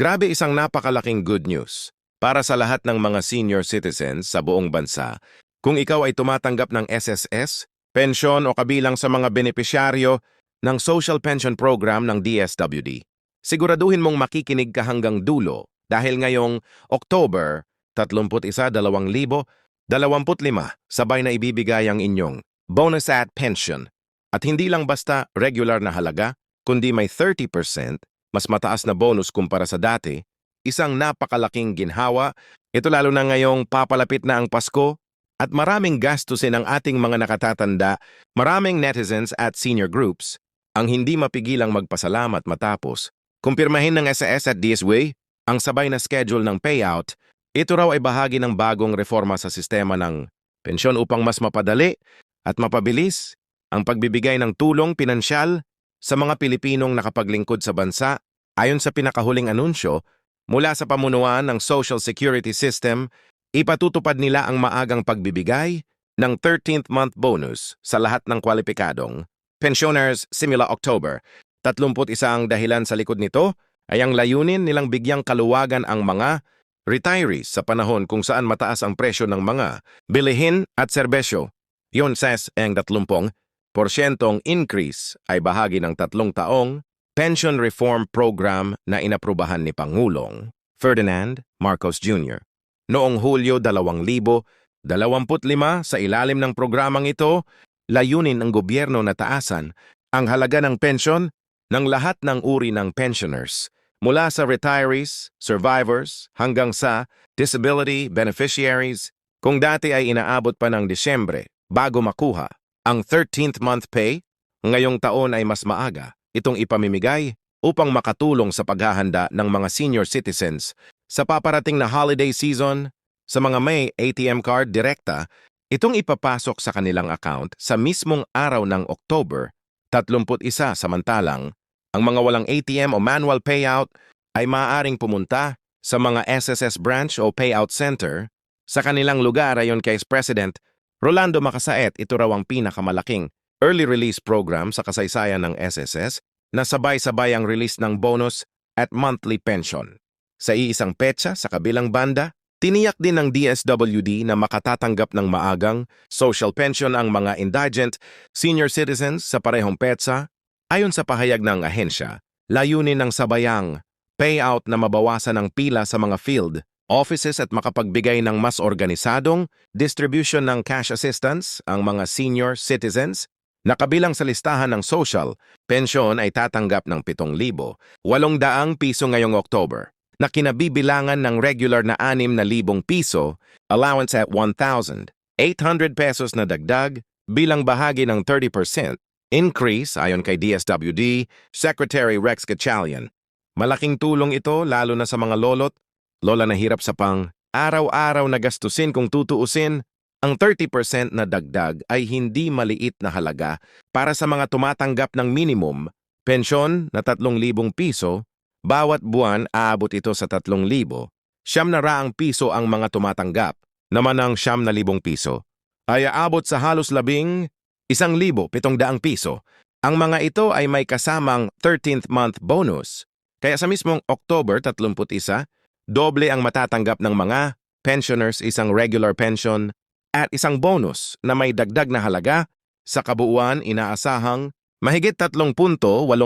Grabe isang napakalaking good news para sa lahat ng mga senior citizens sa buong bansa. Kung ikaw ay tumatanggap ng SSS, pensyon o kabilang sa mga benepisyaryo ng Social Pension Program ng DSWD, siguraduhin mong makikinig ka hanggang dulo dahil ngayong October 31-2025 sabay na ibibigay ang inyong bonus at pension. At hindi lang basta regular na halaga, kundi may 30% mas mataas na bonus kumpara sa dati, isang napakalaking ginhawa, ito lalo na ngayong papalapit na ang Pasko at maraming gastusin ang ating mga nakatatanda, maraming netizens at senior groups ang hindi mapigilang magpasalamat matapos. Kumpirmahin ng SAS at DSW ang sabay na schedule ng payout, ito raw ay bahagi ng bagong reforma sa sistema ng pensyon upang mas mapadali at mapabilis ang pagbibigay ng tulong pinansyal sa mga Pilipinong nakapaglingkod sa bansa ayon sa pinakahuling anunsyo mula sa pamunuan ng Social Security System, ipatutupad nila ang maagang pagbibigay ng 13th month bonus sa lahat ng kwalipikadong pensioners simula October. 31 ang dahilan sa likod nito ay ang layunin nilang bigyang kaluwagan ang mga retirees sa panahon kung saan mataas ang presyo ng mga bilihin at serbesyo. Yon says ang 30 porsyentong increase ay bahagi ng tatlong taong pension reform program na inaprubahan ni Pangulong Ferdinand Marcos Jr. Noong Hulyo 2025 sa ilalim ng programang ito, layunin ng gobyerno na taasan ang halaga ng pensyon ng lahat ng uri ng pensioners mula sa retirees, survivors, hanggang sa disability beneficiaries kung dati ay inaabot pa ng Disyembre bago makuha ang 13th month pay, ngayong taon ay mas maaga. Itong ipamimigay upang makatulong sa paghahanda ng mga senior citizens sa paparating na holiday season sa mga may ATM card direkta, itong ipapasok sa kanilang account sa mismong araw ng October 31 samantalang ang mga walang ATM o manual payout ay maaaring pumunta sa mga SSS branch o payout center sa kanilang lugar ayon kay President Rolando Macasaet, ito raw ang pinakamalaking early release program sa kasaysayan ng SSS na sabay-sabay ang release ng bonus at monthly pension. Sa iisang petsa sa kabilang banda, tiniyak din ng DSWD na makatatanggap ng maagang social pension ang mga indigent senior citizens sa parehong petsa ayon sa pahayag ng ahensya, layunin ng sabayang payout na mabawasan ang pila sa mga field offices at makapagbigay ng mas organisadong distribution ng cash assistance ang mga senior citizens na kabilang sa listahan ng social, pensyon ay tatanggap ng 7,800 piso ngayong October na kinabibilangan ng regular na 6,000 piso, allowance at 1,800 pesos na dagdag bilang bahagi ng 30% increase ayon kay DSWD Secretary Rex Gatchalian. Malaking tulong ito lalo na sa mga lolot Lola na hirap sa pang araw-araw na gastusin kung tutuusin, ang 30% na dagdag ay hindi maliit na halaga para sa mga tumatanggap ng minimum, pensyon na 3,000 piso, bawat buwan aabot ito sa 3,000. Siyam na raang piso ang mga tumatanggap, naman ang siyam na libong piso, ay aabot sa halos labing isang libo pitong daang piso. Ang mga ito ay may kasamang 13th month bonus. Kaya sa mismong October 31, doble ang matatanggap ng mga pensioners isang regular pension at isang bonus na may dagdag na halaga. Sa kabuuan inaasahang mahigit 3.8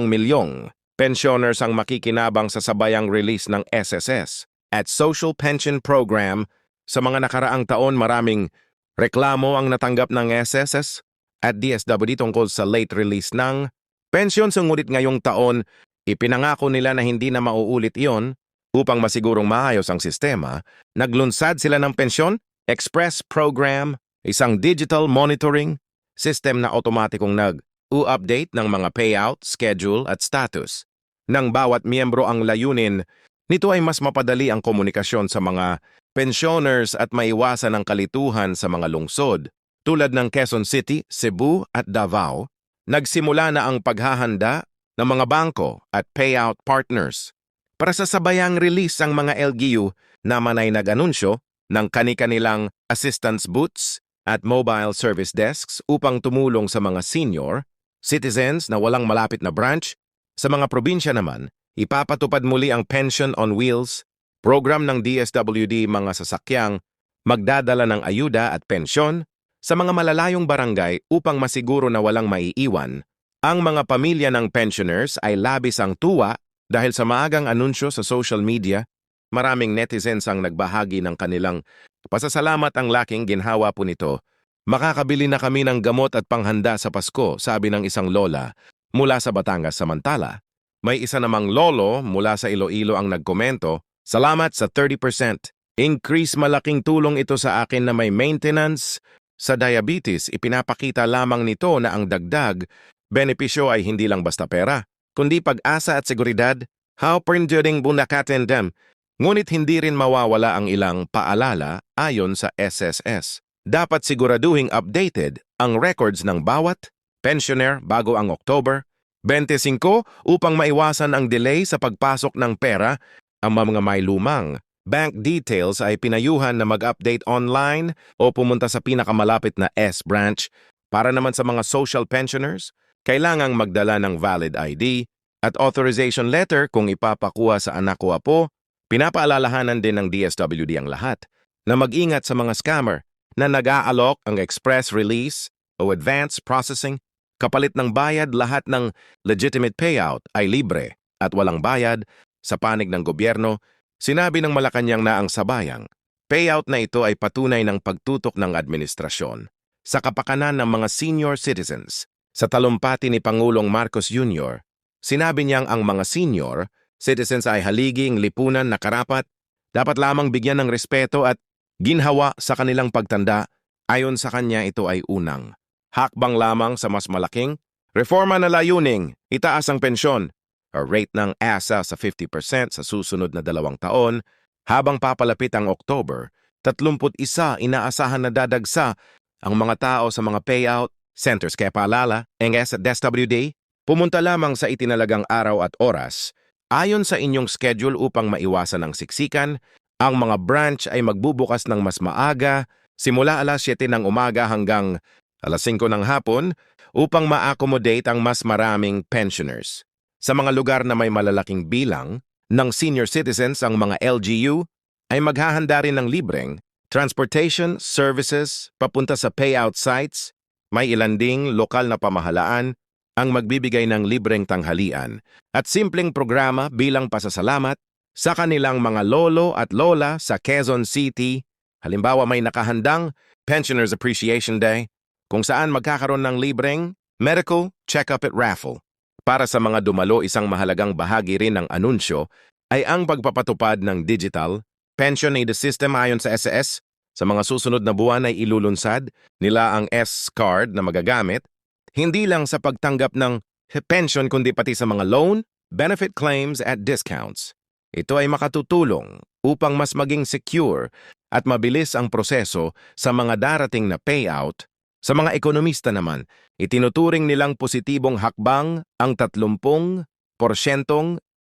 milyong pensioners ang makikinabang sa sabayang release ng SSS at Social Pension Program. Sa mga nakaraang taon maraming reklamo ang natanggap ng SSS at DSWD tungkol sa late release ng pensyon sungulit ngayong taon ipinangako nila na hindi na mauulit iyon Upang masigurong maayos ang sistema, naglunsad sila ng pensyon, express program, isang digital monitoring system na otomatikong nag-u-update ng mga payout, schedule at status. Nang bawat miyembro ang layunin, nito ay mas mapadali ang komunikasyon sa mga pensioners at maiwasan ang kalituhan sa mga lungsod. Tulad ng Quezon City, Cebu at Davao, nagsimula na ang paghahanda ng mga bangko at payout partners para sa sabayang release ang mga LGU naman ay nag-anunsyo ng kani-kanilang assistance booths at mobile service desks upang tumulong sa mga senior, citizens na walang malapit na branch, sa mga probinsya naman, ipapatupad muli ang Pension on Wheels, program ng DSWD mga sasakyang magdadala ng ayuda at pensyon sa mga malalayong barangay upang masiguro na walang maiiwan. Ang mga pamilya ng pensioners ay labis ang tuwa dahil sa maagang anunsyo sa social media, maraming netizens ang nagbahagi ng kanilang pasasalamat ang laking ginhawa po nito. Makakabili na kami ng gamot at panghanda sa Pasko, sabi ng isang lola mula sa Batangas samantala. May isa namang lolo mula sa Iloilo ang nagkomento, Salamat sa 30%. Increase malaking tulong ito sa akin na may maintenance. Sa diabetes, ipinapakita lamang nito na ang dagdag, benepisyo ay hindi lang basta pera, kundi pag-asa at seguridad. How prinduring bunakatendem. Ngunit hindi rin mawawala ang ilang paalala ayon sa SSS. Dapat siguraduhing updated ang records ng bawat pensioner bago ang October 25 upang maiwasan ang delay sa pagpasok ng pera ang mga may lumang. Bank details ay pinayuhan na mag-update online o pumunta sa pinakamalapit na S-branch. Para naman sa mga social pensioners, kailangang magdala ng valid ID at authorization letter kung ipapakuha sa anak o apo. Pinapaalalahanan din ng DSWD ang lahat na mag-ingat sa mga scammer na nag-aalok ang express release o advance processing kapalit ng bayad lahat ng legitimate payout ay libre at walang bayad sa panig ng gobyerno, sinabi ng Malacanang na ang sabayang. Payout na ito ay patunay ng pagtutok ng administrasyon sa kapakanan ng mga senior citizens. Sa talumpati ni Pangulong Marcos Jr., sinabi niyang ang mga senior citizens ay haliging lipunan na karapat, dapat lamang bigyan ng respeto at ginhawa sa kanilang pagtanda. Ayon sa kanya ito ay unang hakbang lamang sa mas malaking reforma na layuning, itaas ang pensyon o rate ng ASA sa 50% sa susunod na dalawang taon, habang papalapit ang October, 31 inaasahan na dadagsa ang mga tao sa mga payout centers kaya paalala, NS at DSWD, pumunta lamang sa itinalagang araw at oras ayon sa inyong schedule upang maiwasan ang siksikan, ang mga branch ay magbubukas ng mas maaga, simula alas 7 ng umaga hanggang alas 5 ng hapon upang ma-accommodate ang mas maraming pensioners. Sa mga lugar na may malalaking bilang ng senior citizens ang mga LGU ay maghahanda rin ng libreng transportation services papunta sa payout sites, may ilan ding lokal na pamahalaan ang magbibigay ng libreng tanghalian at simpleng programa bilang pasasalamat sa kanilang mga lolo at lola sa Quezon City. Halimbawa may nakahandang Pensioners Appreciation Day kung saan magkakaroon ng libreng medical check-up at raffle. Para sa mga dumalo, isang mahalagang bahagi rin ng anunsyo ay ang pagpapatupad ng digital pension aid system ayon sa SS. Sa mga susunod na buwan ay ilulunsad nila ang S-card na magagamit hindi lang sa pagtanggap ng pension kundi pati sa mga loan, benefit claims at discounts. Ito ay makatutulong upang mas maging secure at mabilis ang proseso sa mga darating na payout sa mga ekonomista naman, itinuturing nilang positibong hakbang ang 30%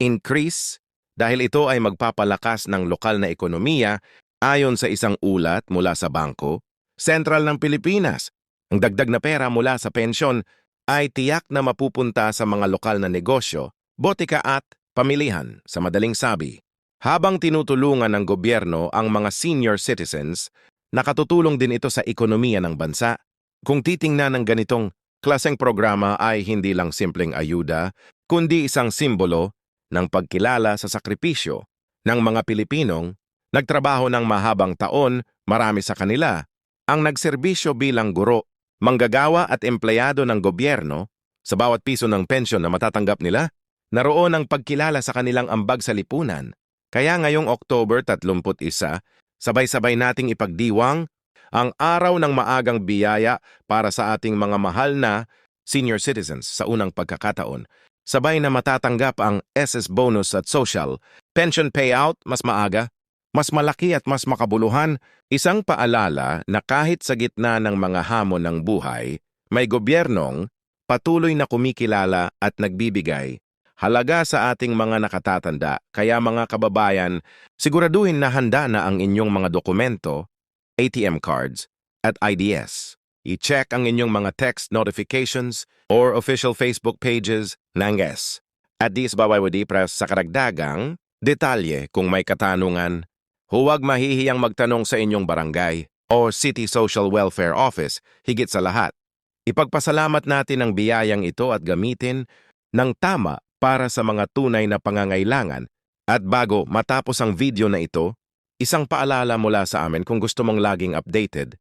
increase dahil ito ay magpapalakas ng lokal na ekonomiya ayon sa isang ulat mula sa Bangko Sentral ng Pilipinas. Ang dagdag na pera mula sa pensyon ay tiyak na mapupunta sa mga lokal na negosyo, botika at pamilihan, sa madaling sabi. Habang tinutulungan ng gobyerno ang mga senior citizens, nakatutulong din ito sa ekonomiya ng bansa kung titingnan ng ganitong klaseng programa ay hindi lang simpleng ayuda, kundi isang simbolo ng pagkilala sa sakripisyo ng mga Pilipinong nagtrabaho ng mahabang taon, marami sa kanila, ang nagserbisyo bilang guro, manggagawa at empleyado ng gobyerno sa bawat piso ng pensyon na matatanggap nila, naroon ang pagkilala sa kanilang ambag sa lipunan. Kaya ngayong October 31, sabay-sabay nating ipagdiwang ang araw ng maagang biyaya para sa ating mga mahal na senior citizens sa unang pagkakataon. Sabay na matatanggap ang SS bonus at social, pension payout mas maaga, mas malaki at mas makabuluhan, isang paalala na kahit sa gitna ng mga hamon ng buhay, may gobyernong patuloy na kumikilala at nagbibigay halaga sa ating mga nakatatanda. Kaya mga kababayan, siguraduhin na handa na ang inyong mga dokumento ATM cards, at IDS. I-check ang inyong mga text notifications or official Facebook pages ng S. At dis bawawadi pres sa karagdagang detalye kung may katanungan, huwag mahihiyang magtanong sa inyong barangay o City Social Welfare Office higit sa lahat. Ipagpasalamat natin ang biyayang ito at gamitin ng tama para sa mga tunay na pangangailangan. At bago matapos ang video na ito, isang paalala mula sa amin kung gusto mong laging updated